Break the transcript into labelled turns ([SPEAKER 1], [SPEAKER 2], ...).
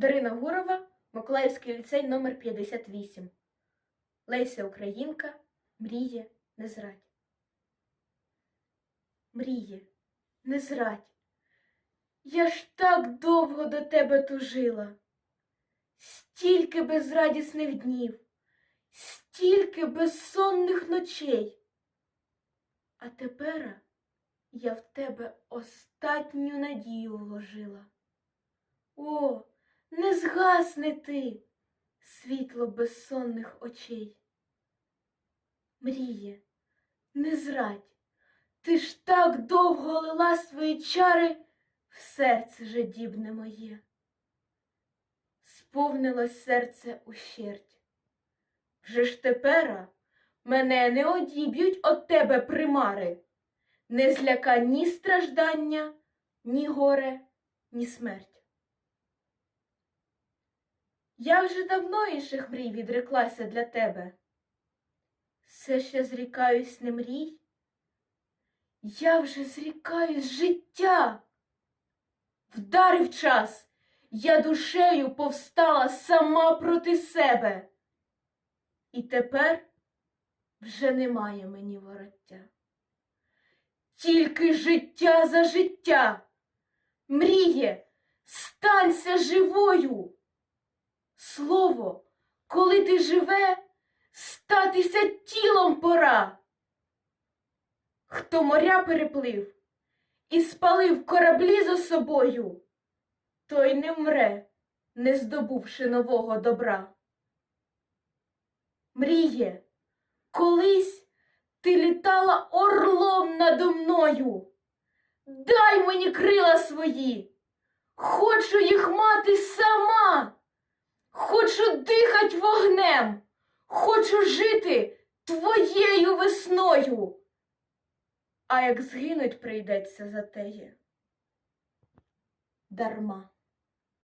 [SPEAKER 1] Дарина Гурова, Миколаївський ліцей номер 58. Леся Українка, мріє, не зрадь. Мріє, не зрадь. Я ж так довго до тебе тужила. Стільки безрадісних днів, стільки безсонних ночей. А тепер я в тебе остатню надію вложила. О, не згасни ти, світло безсонних очей. Мріє, не зрадь, ти ж так довго лила свої чари в серце жадібне моє. Сповнилось серце ущерть. Вже ж тепера мене не одіб'ють от тебе примари, не зляка ні страждання, ні горе, ні смерть. Я вже давно інших мрій відреклася для тебе. Все ще зрікаюсь не мрій. Я вже зрікаюсь життя. Вдарив час, я душею повстала сама проти себе. І тепер вже немає мені вороття. Тільки життя за життя. Мріє, станься живою. Слово, коли ти живе, статися тілом пора. Хто моря переплив і спалив кораблі за собою, той не вмре, не здобувши нового добра. Мріє, колись ти літала орлом надо мною. Дай мені крила свої, хочу їх мати сама. Хочу дихать вогнем, хочу жити твоєю весною. А як згинуть прийдеться за теє, дарма.